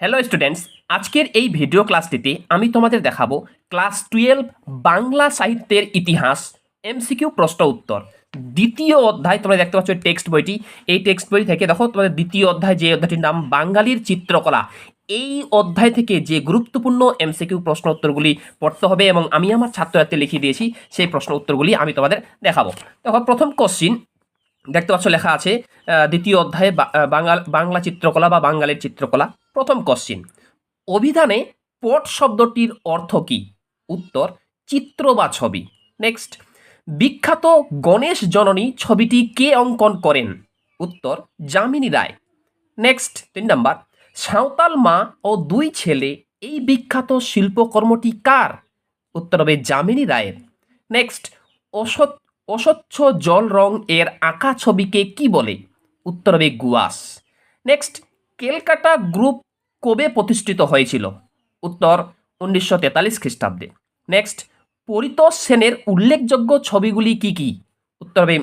Hello students আজকের এই video ক্লাসটিতে আমি তোমাদের দেখাবো ক্লাস টুয়েলভ বাংলা সাহিত্যের ইতিহাস এমসিকিউ প্রশ্ন উত্তর। দ্বিতীয় অধ্যায় তোমরা দেখতে পাচ্ছ টেক্সট বইটি। এই টেক্সট বই থেকে দেখো তোমাদের দ্বিতীয় অধ্যায় যে অধ্যায়টির নাম বাঙালির চিত্রকলা। এই অধ্যায় থেকে যে গুরুত্বপূর্ণ এমসিকিউ প্রশ্ন উত্তরগুলি পড়তে হবে এবং আমি আমার ছাত্রছাত্রী লিখিয়ে দিয়েছি সেই প্রশ্ন উত্তরগুলি আমি তোমাদের দেখাবো। দেখো প্রথম কোশ্চিন দেখতে পাচ্ছ লেখা আছে দ্বিতীয় অধ্যায়ে বা- আহ, বাঙাল বাংলা চিত্রকলা বা বাঙালির চিত্রকলা। প্রথম কোশ্চিন অভিধানে পট শব্দটির অর্থ কী? উত্তর, চিত্র বা ছবি। নেক্সট বিখ্যাত গণেশ জননী ছবিটি কে অঙ্কন করেন? উত্তর, যামিনী রায়। নেক্সট তিন নাম্বার। সাঁওতাল মা ও দুই ছেলে এই বিখ্যাত শিল্পকর্মটি কার? উত্তর হবে যামিনী রায়ের। নেক্সট অসৎ, অস্বচ্ছ জল রং এর আঁকা ছবিকে কি বলে? উত্তর হবে গুয়াস। নেক্সট কেলকাটা গ্রুপ কবে প্রতিষ্ঠিত হয়েছিল? উত্তর উনিশশো তেতাল্লিশ খ্রিস্টাব্দে। নেক্সট, পরিতোষ সেনের উল্লেখযোগ্য ছবিগুলি কি কি? উত্তর হবে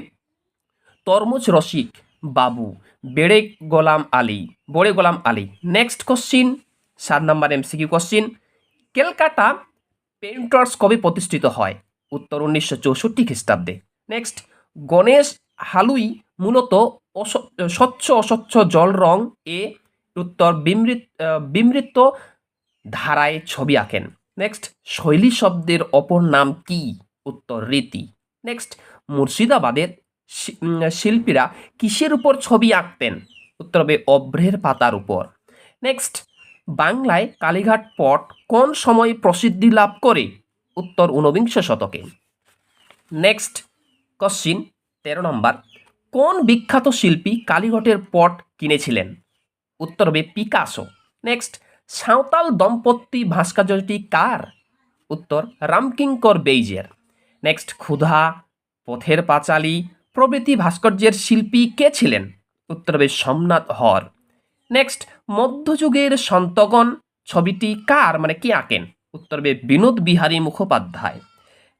তরমুজ রসিক, বাবু, বেড়ে গোলাম আলী, বড়ে গোলাম আলী। নেক্সট কোশ্চিন সাত number MCQ question Calcutta painters কবে প্রতিষ্ঠিত হয়? উত্তর উনিশশো চৌষট্টি খ্রিস্টাব্দে। নেক্সট, গণেশ হালুই মূলত স্বচ্ছ অস্বচ্ছ জল রং এ উত্তর বিমৃত বিমৃত ধারায় ছবি আঁকেন। নেক্সট শৈলী শব্দের অপর নাম কি? উত্তর, রীতি। নেক্সট মুর্শিদাবাদের শিল্পীরা কিসের উপর ছবি আঁকতেন? উত্তর হবে অভ্রের পাতার উপর। নেক্সট বাংলায় কালীঘাট পট কোন সময় প্রসিদ্ধি লাভ করে? উত্তর ঊনবিংশ শতকে। নেক্সট কোশ্চিন তেরো নম্বর। কোন বিখ্যাত শিল্পী কালীঘাটের পট কিনেছিলেন? উত্তর হবে পিকাসো। নেক্সট, সাঁওতাল দম্পতি ভাস্কর্যটি কার? উত্তর, রামকিঙ্কর বেইজের। নেক্সট, ক্ষুধা, পথের পাঁচালী, প্রভৃতি ভাস্কর্যের শিল্পী কে ছিলেন? উত্তর হবে সোমনাথ হর। নেক্সট, মধ্যযুগের সন্তগণ, ছবিটি কার? মানে কে আঁকেন? উত্তর হবে বিনোদ বিহারী মুখোপাধ্যায়।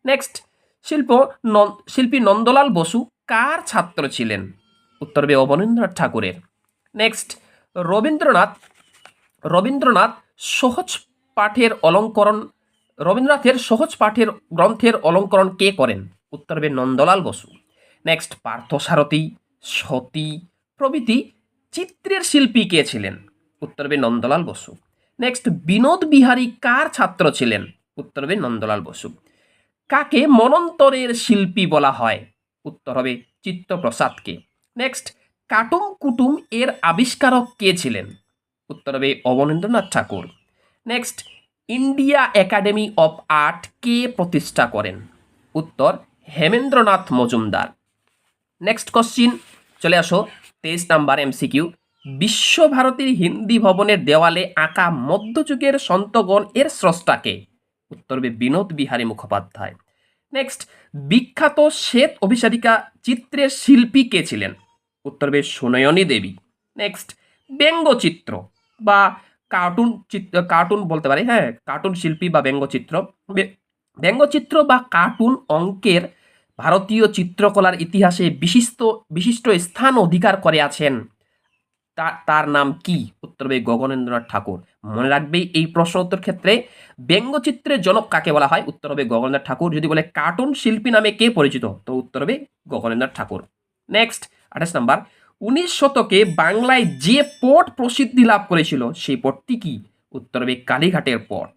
নেক্সট, শিল্প শিল্পী নন্দলাল বসু কার ছাত্র ছিলেন? উত্তর হবে অবনীন্দ্রনাথ ঠাকুরের। নেক্সট রবীন্দ্রনাথ রবীন্দ্রনাথ সহজ পাঠের অলঙ্করণ, রবীন্দ্রনাথের সহজ পাঠের গ্রন্থের অলঙ্করণ কে করেন? উত্তর হবে নন্দলাল বসু। নেক্সট পার্থসারথী সতী প্রভৃতি চিত্রের শিল্পী কে ছিলেন? উত্তর হবে নন্দলাল বসু। নেক্সট বিনোদ বিহারী কার ছাত্র ছিলেন? উত্তর হবে নন্দলাল বসু। কাকে মনন্তরের শিল্পী বলা হয়? উত্তর হবে চিত্তপ্রসাদকে নেক্সট কাটুম কুটুম এর আবিষ্কারক কে ছিলেন? উত্তর হবে Abanindranath Tagore. Next India academy of art কে প্রতিষ্ঠা করেন? উত্তর, হেমেন্দ্রনাথ মজুমদার। নেক্সট কোশ্চিন চলে আসো তেইশ নাম্বার এমসিকিউ বিশ্বভারতীর হিন্দি ভবনের দেওয়ালে আঁকা মধ্যযুগের সন্তগণ এর স্রষ্টাকে উত্তর হবে বিনোদ বিহারী মুখোপাধ্যায়। নেক্সট বিখ্যাত শ্বেত অভিসারিকা চিত্রের শিল্পী কে ছিলেন? উত্তর হবে সুনয়নী দেবী। নেক্সট ব্যঙ্গচিত্র বা কার্টুন চিত্র কার্টুন বলতে পারি হ্যাঁ কার্টুন শিল্পী বা ব্যঙ্গচিত্র ব্যঙ্গচিত্র বা কার্টুন অঙ্কের ভারতীয় চিত্রকলার ইতিহাসে বিশিষ্ট বিশিষ্ট স্থান অধিকার করে আছেন। তার নাম কি? উত্তর হবে গগনেন্দ্রনাথ ঠাকুর। মনে রাখবে এই প্রশ্ন উত্তর ক্ষেত্রে ব্যঙ্গচিত্রের জনক কাকে বলা হয়? উত্তর হবে গগনেন্দ্রনাথ ঠাকুর। যদি বলে কার্টুন শিল্পী নামে কে পরিচিত? তো উত্তর হবে গগনেন্দ্রনাথ ঠাকুর। নেক্সট আঠাশ নাম্বার, উনিশ শতকে বাংলায় যে পট প্রসিদ্ধি লাভ করেছিল, সেই পটটি কি? উত্তর হবে কালীঘাটের পট।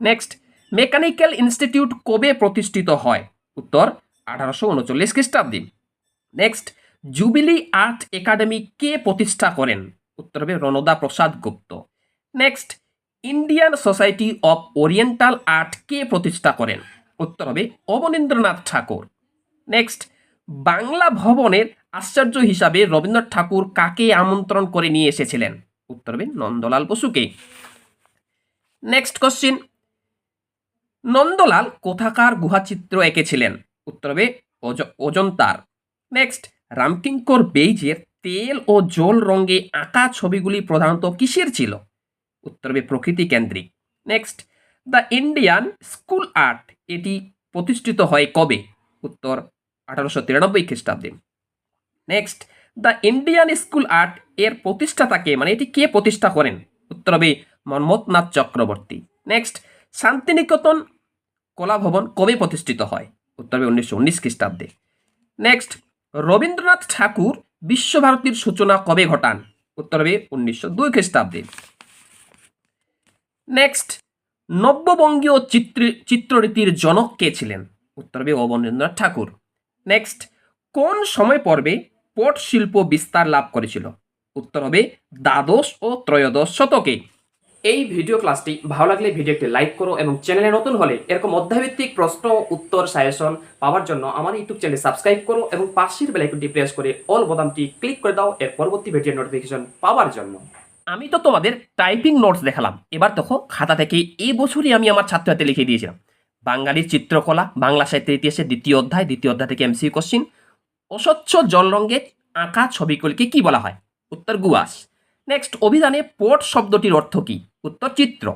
নেক্সট মেকানিক্যাল ইনস্টিটিউট কবে প্রতিষ্ঠিত হয়? উত্তর আঠারোশো উনচল্লিশ খ্রিস্টাব্দে। নেক্সট জুবিলি আর্ট একাডেমি কে প্রতিষ্ঠা করেন? উত্তর হবে Ranada Prasad Gupta. Next Indian society of oriental art কে প্রতিষ্ঠা করেন? উত্তর হবে অবনীন্দ্রনাথ ঠাকুর। নেক্সট বাংলা ভবনের আশ্চর্য হিসাবে রবীন্দ্রনাথ ঠাকুর কাকে আমন্ত্রণ করে নিয়ে এসেছিলেন? উত্তর হবে নন্দলাল বসুকে। নেক্সট কোশ্চিন নন্দলাল কোথাকার গুহাচিত্র এঁকেছিলেন? উত্তর হবে অজ- অজন্তার। নেক্সট রামকিঙ্কর বেইজের তেল ও জল রঙে আঁকা ছবিগুলি প্রধানত কিসের ছিল? উত্তর হবে প্রকৃতি কেন্দ্রিক। Next the Indian school art এটি প্রতিষ্ঠিত হয় কবে? উত্তর আঠারোশো তিরানব্বই খ্রিস্টাব্দে। Next the Indian school art এর প্রতিষ্ঠাতাকে মানে এটি কে প্রতিষ্ঠা করেন? উত্তর হবে মন্মথনাথ চক্রবর্তী। নেক্সট শান্তিনিকেতন কলাভবন কবে প্রতিষ্ঠিত হয়? উত্তর হবে উনিশশো উনিশ খ্রিস্টাব্দে। নেক্সট রবীন্দ্রনাথ ঠাকুর বিশ্বভারতীর সূচনা কবে ঘটান? উত্তর হবে উনিশশো দুই খ্রিস্টাব্দে। নেক্সট নব্যবঙ্গীয় চিত্র, চিত্ররীতির জনক কে ছিলেন? উত্তর হবে অবনীন্দ্রনাথ ঠাকুর। নেক্সট কোন সময় পর্বে পট শিল্প বিস্তার লাভ করেছিল? উত্তর হবে দ্বাদশ ও ত্রয়োদশ শতকে। এই ভিডিও ক্লাসটি ভালো লাগলে ভিডিওটি লাইক করো এবং চ্যানেলে নতুন হলে এরকম অধ্যায়ভিত্তিক প্রশ্ন, উত্তর সাজেশন পাওয়ার জন্য আমার ইউটিউব চ্যানেল সাবস্ক্রাইব করো এবং পাশের বেলাইকনটি প্রেস করে অল বোতামটি ক্লিক করে দাও এর পরবর্তী ভিডিও নোটিফিকেশন পাওয়ার জন্য। আমি তো তোমাদের টাইপিং নোটস দেখালাম। এবার দেখো খাতা থেকে এই বছরই আমি আমার ছাত্রছাত্রী লিখে দিয়েছিলাম। বাঙালির চিত্রকলা, বাংলা সাহিত্যের ইতিহাসে দ্বিতীয় অধ্যায় দ্বিতীয় অধ্যায় থেকে এমসি কোশ্চিন অস্বচ্ছ জল রঙে আঁকা ছবিগুলিকে কি বলা হয়? উত্তর গুয়াস। নেক্সট অভিধানে পট শব্দটির অর্থ কি? উত্তর চিত্র।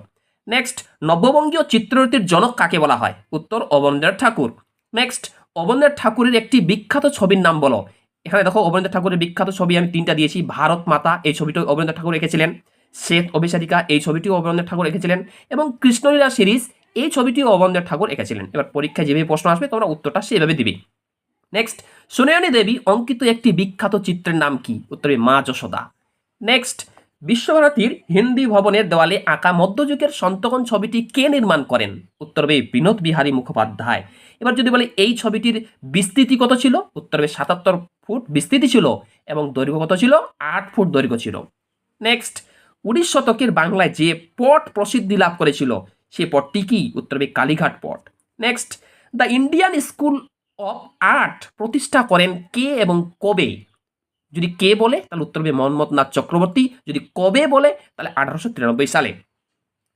নেক্সট নববঙ্গীয় চিত্ররীতির জনক কাকে বলা হয়? উত্তর অবনীন্দ্রনাথ ঠাকুর। নেক্সট অবনীন্দ্রনাথ ঠাকুরের একটি বিখ্যাত ছবির নাম বলো। এখানে দেখো, অবনীন্দ্রনাথ ঠাকুরের বিখ্যাত ছবি আমি তিনটা দিয়েছি, ভারত মাতা, এই ছবিটি অবনীন্দ্রনাথ ঠাকুর রেখেছিলেন শ্বেত অভিসারিকা, এই ছবিটিও অবনীন্দ্রনাথ ঠাকুর রেখেছিলেন এবং কৃষ্ণলীলা সিরিজ এই ছবিটিও অবনীন্দ্রনাথ ঠাকুর এঁকেছিলেন। এবার পরীক্ষায় যেভাবে প্রশ্ন আসবে, তোমরা উত্তরটা সেভাবে দিবে। নেক্সট সুনয়নী দেবী অঙ্কিত একটি বিখ্যাত চিত্রের নাম কি? উত্তরে মা যশোদা। নেক্সট বিশ্বভারতীর হিন্দি ভবনের দেওয়ালে আঁকা মধ্যযুগের সন্তকন ছবিটি কে নির্মাণ করেন? উত্তর হবে বিনোদ বিহারী মুখোপাধ্যায়। এবার যদি বলে এই ছবিটির বিস্তৃতি কত ছিল? উত্তর হবে সাতাত্তর ফুট বিস্তৃতি ছিল এবং দৈর্ঘ্য কত ছিল? আট ফুট দৈর্ঘ্য ছিল। নেক্সট উনিশ শতকের বাংলায় যে পট প্রসিদ্ধি লাভ করেছিল সে পটটি কি? উত্তর হবে কালীঘাট পট next the Indian school of art প্রতিষ্ঠা করেন কে এবং কবে? যদি কে বলে, তাহলে উত্তর হবে মোহাম্মদনাথ চক্রবর্তী। যদি কবে বলে, তাহলে আঠারোশো তিরানব্বই সালে।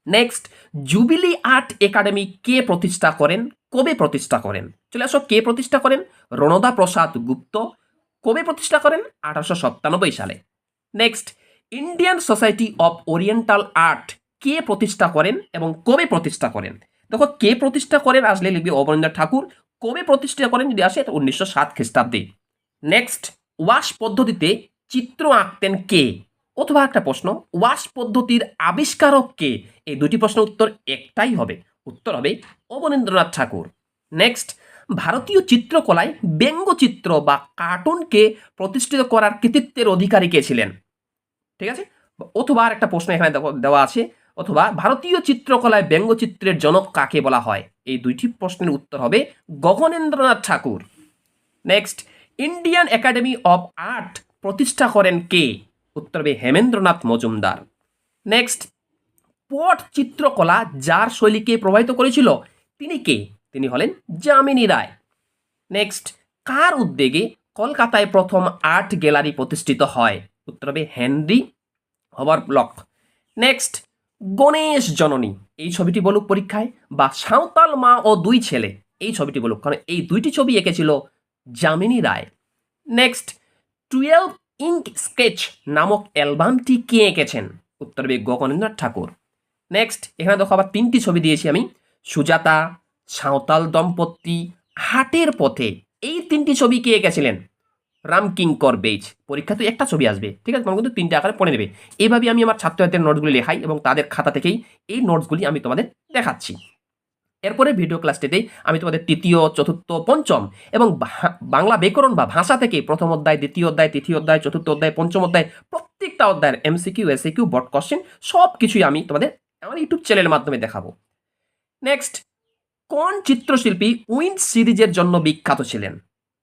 নেক্সট জুবিলি আর্ট একাডেমি কে প্রতিষ্ঠা করেন? কবে প্রতিষ্ঠা করেন? চলে আসো, কে প্রতিষ্ঠা করেন? রণদা প্রসাদ গুপ্ত। কবে প্রতিষ্ঠা করেন? আঠারোশো সাতানব্বই সালে। Next Indian society of oriental art কে প্রতিষ্ঠা করেন এবং কবে প্রতিষ্ঠা করেন? দেখো, কে প্রতিষ্ঠা করেন আসলে লিখবে অবনীন্দ্রনাথ ঠাকুর। কবে প্রতিষ্ঠা করেন যদি আসে উনিশশো সাত খ্রিস্টাব্দে। নেক্সট ওয়াশ পদ্ধতিতে চিত্র আঁকতেন কে? অথবা একটা প্রশ্ন, ওয়াশ পদ্ধতির আবিষ্কারক কে? এই দুটি প্রশ্ন উত্তর একটাই হবে। উত্তর হবে অবনীন্দ্রনাথ ঠাকুর। নেক্সট ভারতীয় চিত্রকলায় ব্যঙ্গচিত্র বা কার্টুনকে প্রতিষ্ঠিত করার কৃতিত্বের অধিকারী কে ছিলেন? ঠিক আছে? অথবা আর একটা প্রশ্ন এখানে দেওয়া আছে অথবা ভারতীয় চিত্রকলায় ব্যঙ্গচিত্রের জনক কাকে বলা হয়? এই দুইটি প্রশ্নের উত্তর হবে Gaganendranath Tagore. Next Indian academy of art প্রতিষ্ঠা করেন কে? উত্তর হবে হেমেন্দ্রনাথ মজুমদার। নেক্সট পট চিত্রকলা যার শৈলীকে প্রভাবিত করেছিল তিনি কে? তিনি হলেন যামিনী রায়। নেক্সট কার উদ্যোগে কলকাতায় প্রথম আর্ট গ্যালারি প্রতিষ্ঠিত হয়? উত্তর হবে হেনরি হবার ব্লক নেক্সট গণেশ জননী। এই ছবিটি বলুক পরীক্ষায়, বা সাঁওতাল মা ও দুই ছেলে। এই ছবিটি বলুক, কারণ এই দুইটি ছবি এঁকেছিল Jamini Roy. Next twelve ink sketch নামক অ্যালবামটি কে এঁকেছেন? উত্তর হবে গগনেন্দ্রনাথ ঠাকুর। নেক্সট এখানে দেখো আবার তিনটি ছবি দিয়েছি আমি। সুজাতা, সাঁওতাল দম্পতি, হাটের পথে। এই তিনটি ছবি কে এঁকেছিলেন? রামকিঙ্কর বেজ পরীক্ষাতে একটা ছবি আসবে, ঠিক আছে? তোমার কিন্তু তিনটে আকারে পড়ে নেবে। এইভাবে আমি আমার ছাত্রছাত্রীর নোটসগুলি লেখাই এবং তাদের খাতা থেকেই এই নোটসগুলি আমি তোমাদের দেখাচ্ছি। এরপরে ভিডিও ক্লাসটিতেই আমি তোমাদের তৃতীয়, চতুর্থ, পঞ্চম এবং বাংলা ব্যাকরণ বা ভাষা থেকে প্রথম অধ্যায়, দ্বিতীয় অধ্যায়, তৃতীয় অধ্যায়, চতুর্থ অধ্যায়, পঞ্চম অধ্যায়, প্রত্যেকটা অধ্যায়ের এমসিকিউ এসিকিউ বট কোশ্চেন সব কিছুই আমি তোমাদের আমার ইউটিউব চ্যানেলের মাধ্যমে দেখাবো। নেক্সট কোন চিত্রশিল্পী উইন্ড সিরিজের জন্য বিখ্যাত ছিলেন?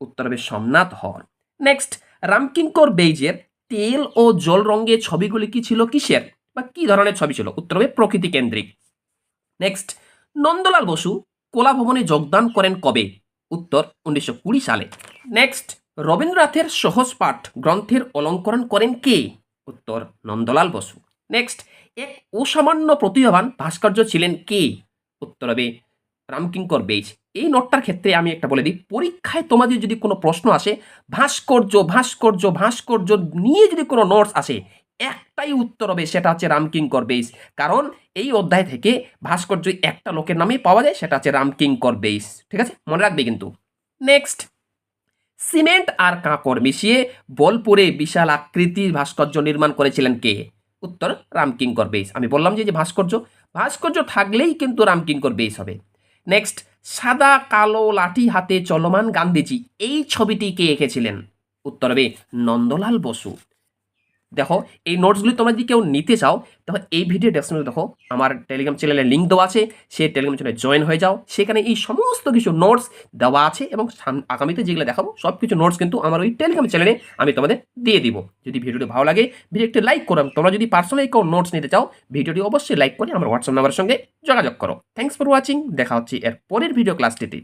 উত্তর হবে সোমনাথ হর। নেক্সট রামকিঙ্কর বেইজের তেল ও জল রঙের ছবিগুলি কি ছিল কিসের? বা কি ধরনের ছবি ছিল? উত্তর হবে প্রকৃতি কেন্দ্রিক। নেক্সট নন্দলাল বসু কলাভবনে যোগদান করেন কবে? উত্তর উনিশশো কুড়ি সালে। নেক্সট রবীন্দ্রনাথের সহজ পাঠ গ্রন্থের অলঙ্করণ করেন কে? উত্তর নন্দলাল বসু। নেক্সট এক অসামান্য প্রতিভাবান ভাস্কর্য ছিলেন কে? উত্তর হবে রামকিঙ্কর বেইজ। এই নোটটার ক্ষেত্রে আমি একটা বলে দিই, পরীক্ষায় তোমাদের যদি কোনো প্রশ্ন আসে, ভাস্কর্য ভাস্কর্য ভাস্কর্য নিয়ে যদি কোনো নোটস আসে, একটাই উত্তর হবে, সেটা হচ্ছে রামকিঙ্কর বেইস কারণ এই অধ্যায় থেকে ভাস্কর্য একটা লোকের নামেই পাওয়া যায়, সেটা হচ্ছে রামকিঙ্কর বেইস ঠিক আছে? মনে রাখবে কিন্তু। নেক্সট সিমেন্ট আর কাঁকড় মিশিয়ে বোলপুরে বিশাল আকৃতির ভাস্কর্য নির্মাণ করেছিলেন কে? উত্তর, রামকিঙ্কর বেস আমি বললাম যে ভাস্কর্য ভাস্কর্য থাকলেই কিন্তু রামকিঙ্কর বেস হবে। নেক্সট সাদা কালো লাঠি হাতে চলমান গান্ধীজি এই ছবিটি কে এঁকেছিলেন? উত্তর হবে নন্দলাল বসু। দেখো, এই নোটসগুলি তোমরা যদি কেউ নিতে চাও, দেখো, এই ভিডিও ডেসক্রিপশনে দেখো, আমার টেলিগ্রাম চ্যানেলের লিঙ্ক দেওয়া আছে, সেই টেলিগ্রাম চ্যানেলে জয়েন হয়ে যাও। সেখানে এই সমস্ত কিছু নোটস দেওয়া আছে এবং আগামীতে যেগুলো দেখাবো সব কিছু নোটস কিন্তু আমার ওই টেলিগ্রাম চ্যানেলে আমি তোমাদের দিয়ে দিব। যদি ভিডিওটি ভালো লাগে ভিডিওটি লাইক করো তোমরা যদি পার্সোনালি কেউ নোটস নিতে চাও ভিডিওটি অবশ্যই লাইক করে আমার হোয়াটসঅ্যাপ নাম্বারের সঙ্গে যোগাযোগ করো। থ্যাংকস ফর ওয়াচিং দেখা হচ্ছে এর পরের ভিডিও ক্লাসটিতে